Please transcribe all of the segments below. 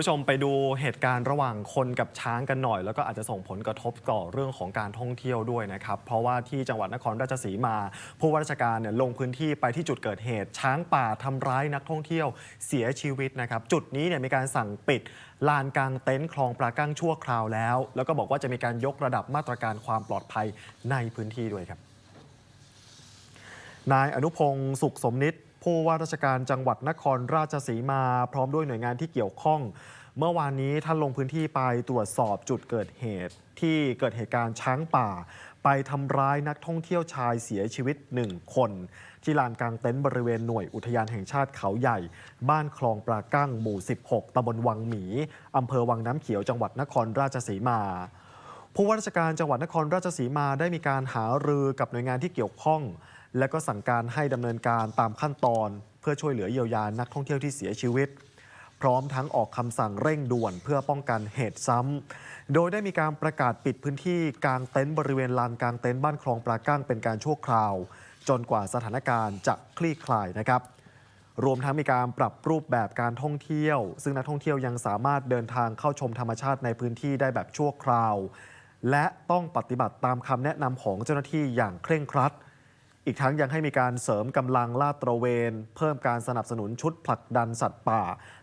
ผู้ชมไปดูเหตุการณ์ระหว่างคนกับช้างกันหน่อย แล้วก็อาจจะส่งผลกระทบต่อเรื่องของการท่องเที่ยวด้วยนะครับ เพราะว่าที่จังหวัดนครราชสีมา ผู้ว่าราชการเนี่ยลงพื้นที่ไปที่จุดเกิดเหตุ ช้างป่าทำร้ายนักท่องเที่ยวเสียชีวิตนะครับ จุดนี้เนี่ยมีการสั่งปิดลานกลางเต็นท์คลองปลากั้งชั่วคราวแล้ว แล้วก็บอกว่าจะมีการยกระดับมาตรการความปลอดภัยในพื้นที่ด้วยครับนายอนุพงศ์สุขสมนิต ผู้ว่าราชการจังหวัดนครราชสีมา พร้อมด้วยหน่วยงานที่เกี่ยวข้อง เมื่อวานนี้ท่านลงพื้นที่ไปตรวจสอบจุดเกิดเหตุ ที่เกิดเหตุการณ์ช้างป่า ไปทำร้ายนักท่องเที่ยวชายเสียชีวิตหนึ่งคน ที่ลานกลางเต็นท์บริเวณหน่วยอุทยานแห่งชาติเขาใหญ่ บ้านคลองปลากั้งหมู่ 16ตำบลวังหมีอำเภอวังน้ำเขียวจังหวัดนครราชสีมาผู้ว่าราชการจังหวัดนครราชสีมาได้มีการหารือกับหน่วยงานที่เกี่ยวข้อง และก็สั่งการให้ดำเนินการตามขั้นตอน เพื่อช่วยเหลือเยียวยานักท่องเที่ยวที่เสียชีวิต พร้อมทั้งออกคำสั่งเร่งด่วนเพื่อป้องกันเหตุซ้ำ โดยได้มีการประกาศปิดพื้นที่กลางเต็นท์บริเวณลานกลางเต็นท์บ้านคลองปลากั้งเป็นการชั่วคราว จนกว่าสถานการณ์จะคลี่คลายนะครับรวมทั้งมีการปรับรูปแบบการท่องเที่ยว ซึ่งนักท่องเที่ยวยังสามารถเดินทางเข้าชมธรรมชาติในพื้นที่ได้แบบชั่วคราว และต้องปฏิบัติตามคำแนะนำของเจ้าหน้าที่อย่างเคร่งครัด อีกทั้งยังให้มีการเสริมกำลังลาดตระเวน เพิ่มการสนับสนุนชุดผลักดันสัตว์ป่า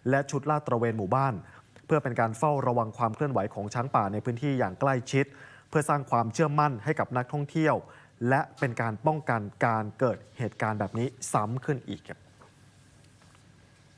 และชุดลาดตระเวนหมู่บ้าน เพื่อเป็นการเฝ้าระวังความเคลื่อนไหวของช้างป่าในพื้นที่อย่างใกล้ชิด เพื่อสร้างความเชื่อมั่นให้กับนักท่องเที่ยว และเป็นการป้องกันการเกิดเหตุการณ์แบบนี้ซ้ำขึ้นอีกครับ